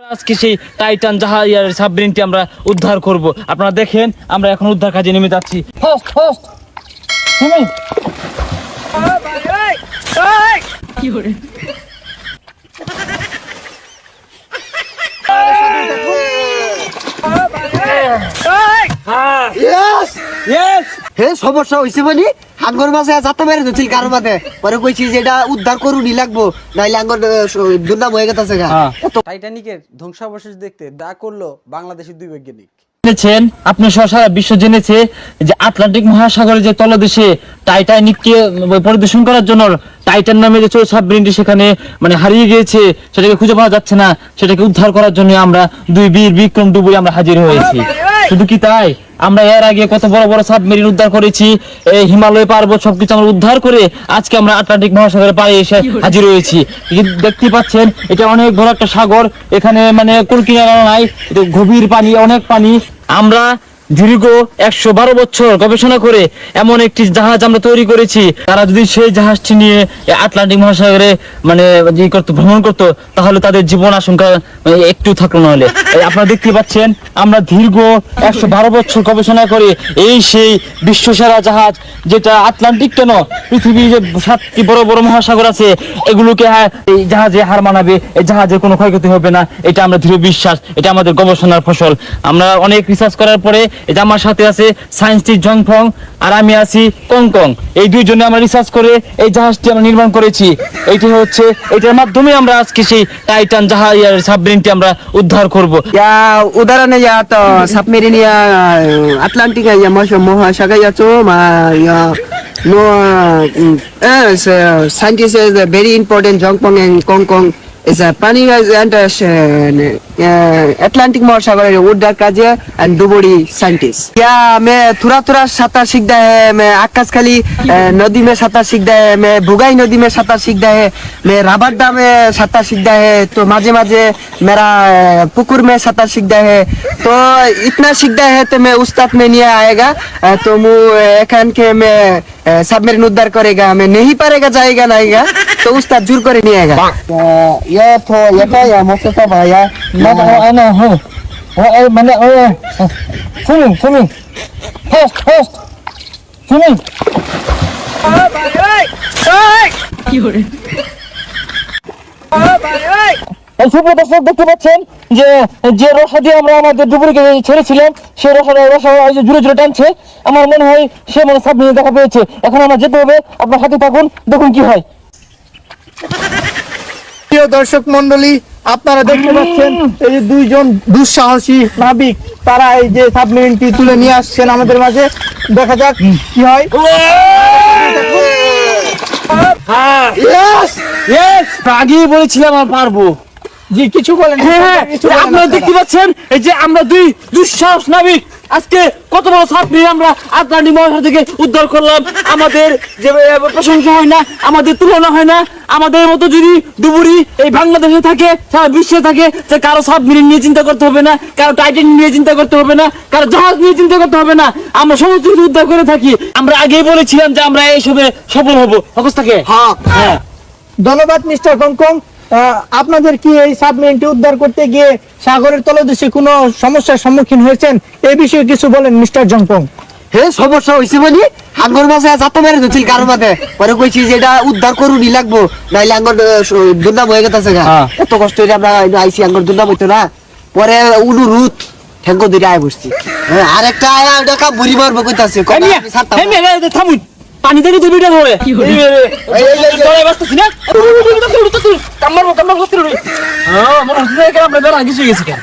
আজকে সেই টাইটান জাহাজ সাবমেরিনটি আমরা উদ্ধার করব। আপনারা দেখেন আমরা এখন উদ্ধার কাজে নেমে যাচ্ছি। ফাস্ট ফাস্ট তুমি ইয়েস ইয়েস হে সমস্যা হয়েছে মানে? আঙ্গর মাঝে যাতে মেরে দিছিল কারও মাঝে। পরে কইছি যে এটা উদ্ধার করুনি লাগবো নাইলে আঙ্গর দুর্নাম হয়ে গেছে গা। হ্যাঁ। টাইটানিকের ধ্বংসাবশেষ দেখতে দা করল বাংলাদেশের দুই বৈজ্ঞানিক। জেনেছেন? আপনি সহ সারা বিশ্ব জেনেছে যে আটলান্টিক মহাসাগরের যে তলদেশে টাইটানিককে পরিদর্শন করার জন্য টাইটান নামে যে ছোট সাবমেরিনটি সেখানে মানে হারিয়ে গিয়েছে সেটাকে খুঁজে পাওয়া যাচ্ছে না সেটাকে উদ্ধার করার জন্য আমরা দুই বীর বিক্রম ডুবুরি আমরা হাজির হয়েছি। শুধু কি তাই? আমরা এর আগে কত বড় বড় সাবমেরিন উদ্ধার করেছি, এই হিমালয় পার্বত সবকিছু আমরা উদ্ধার করে আজকে আমরা আটলান্টিক মহাসাগরের পাড়ে এসে হাজির হয়েছি। দেখতে পাচ্ছেন, এটা অনেক বড় একটা সাগর, এখানে মানে কুলকিনারা নাই, গভীর পানি, অনেক পানি। আমরা দীর্ঘ একশো বারো বছর গবেষণা করে এমন একটি জাহাজ আমরা তৈরি করেছি। তারা যদি সেই জাহাজটি নিয়ে আটলান্টিক মহাসাগরে মানে করতো, ভ্রমণ করতো, তাহলে তাদের জীবন আশঙ্কা মানে একটু থাকল না হলে। আপনারা দেখতে পাচ্ছেন, আমরা দীর্ঘ একশো বারো বছর গবেষণা করে এই সেই বিশ্বসেরা জাহাজ, যেটা আটলান্টিক কেন, পৃথিবীর যে সাতটি বড় বড় মহাসাগর আছে, এগুলোকে হা- এই জাহাজে হার মানাবে, এই জাহাজের কোনো ক্ষয়ক্ষতি হবে না, এটা আমরা দৃঢ় বিশ্বাস, এটা আমাদের গবেষণার ফসল। আমরা অনেক রিসার্চ করার পরে এটা আমার সাথে আছে সায়েন্সটি জংফং আর আমি আছি কংকং এই দুইজনে আমরা রিসার্চ করে এই জাহাজটি আমরা নির্মাণ করেছি। এটি হচ্ছে এটার মাধ্যমে আমরা আজকে সেই টাইটান জাহাজ সাবমেরিনটি আমরা উদ্ধার করব। ইয়া, উদাহরণে ইয়া তো সাবমেরিন ইয়া আটলান্টিক ইয়া মহাসাগর ইয়া চো মা ইয়া নো সায়েন্টিস্ট ইজ ভেরি ইম্পর্টেন্ট জংফং এন্ড কংকং is a Pani and Atlantic महासागर उड्डर कार्य एंड डुबोरी साइंटिस्ट क्या मैं थोड़ा थोड़ा सातार सीखता है मैं आकाशखाली नदी में सातार सीखता है मैं भुगाई नदी में सातार सीखता है मैं राबर्दा में सातार सीखता है तो माजे माजे मेरा पुकुर में सातार सीखता है तो इतना सीखता है तो मैं उस्ताद में नहीं आएगा तो मुँह एखान के मैं सब मेरे उद्धार करेगा मैं नहीं पारेगा जाएगा नाएगा উস্তাদ জোর করে নিয়ে গেল ইয়া তো এটা ইয়া। ভাইয়া না আনা হ্যাঁ। ও এই মানে ও শুনি শুনি হোস্ট হোস্ট শুনি দেখতে পাচ্ছেন যে যে রসা দিয়ে আমরা আমাদের ডুবুরিকে ছেড়েছিলাম সে রসা রসা জুড়ে জুড়ে টানছে। আমার মনে হয় সে মনে সাবমিনে দেখা পেয়েছে। এখন আমার যেতে হবে আপনার হাতে থাকুন দেখুন কি হয়। প্রিয় দর্শক মন্ডলী আপনারা দেখতে পাচ্ছেন এই যে দুইজন দুঃসাহসী নাবিক তারা এই যে সাবমেরিনটি তুলে নিয়ে আসছেন আমাদের মাঝে। দেখা যাক কি হয়। আগেই বলেছিলাম আমরা পারব। জি কিছু বলেন। হ্যাঁ হ্যাঁ আপনারা। দেখতে পাচ্ছেন এই যে আমরা দুই দুঃসাহস নাবিক আজকে কত বড় সাবমেরিন আমরা আটলান্টিক মহাসাগর থেকে উদ্ধার করলাম। আমাদের যে প্রশংসা হয় না আমাদের তুলনা হয় না। আমাদের মতো যদি ডুবুরি এই বাংলাদেশে থাকে সারা বিশ্বে থাকে যে কারও সাবমেরিন নিয়ে চিন্তা করতে হবে না কারও টাইটেন নিয়ে চিন্তা করতে হবে না কারও জাহাজ নিয়ে চিন্তা করতে হবে না। আমরা সমস্ত কিছু উদ্ধার করে থাকি। আমরা আগেই বলেছিলাম যে আমরা এইসবে সফল হব। অবস্থা থাকে হ্যাঁ। ধন্যবাদ মিস্টার কংকং। আপনাদের কি এই সাবমেরিনটি উদ্ধার করতে গিয়ে সাগরের তলদেশে কোনো সমস্যার সম্মুখীন হয়েছেন? এই বিষয়ে কিছু বলেন মিস্টার জংপং। সমস্যা মানে? আঙ্গর যাতে মেরে মাঝে। পরে কইছি যে এটা উদ্ধার করুনি লাগবো নাইলে আঙ্গর দুর্নাম হয়ে গেছে হ্যাঁ। এত কষ্ট হইলে আমরা আইছি আঙ্গর দুর্নাম হইতো না। পরে অনুরোধ ঠেঙ্গো ধরে আয় বসছি। হ্যাঁ, আরেকটা আয়া ওটা কাম বুড়ি মারবো কইতাছে। থামুন। পানি থেকে দুই কামড়াবো, কামড়াবো, কামড়াবো, কামড়াবো। হ্যাঁ, মনে যে এখানে আমরা বেড়া কিছু গেছি কেন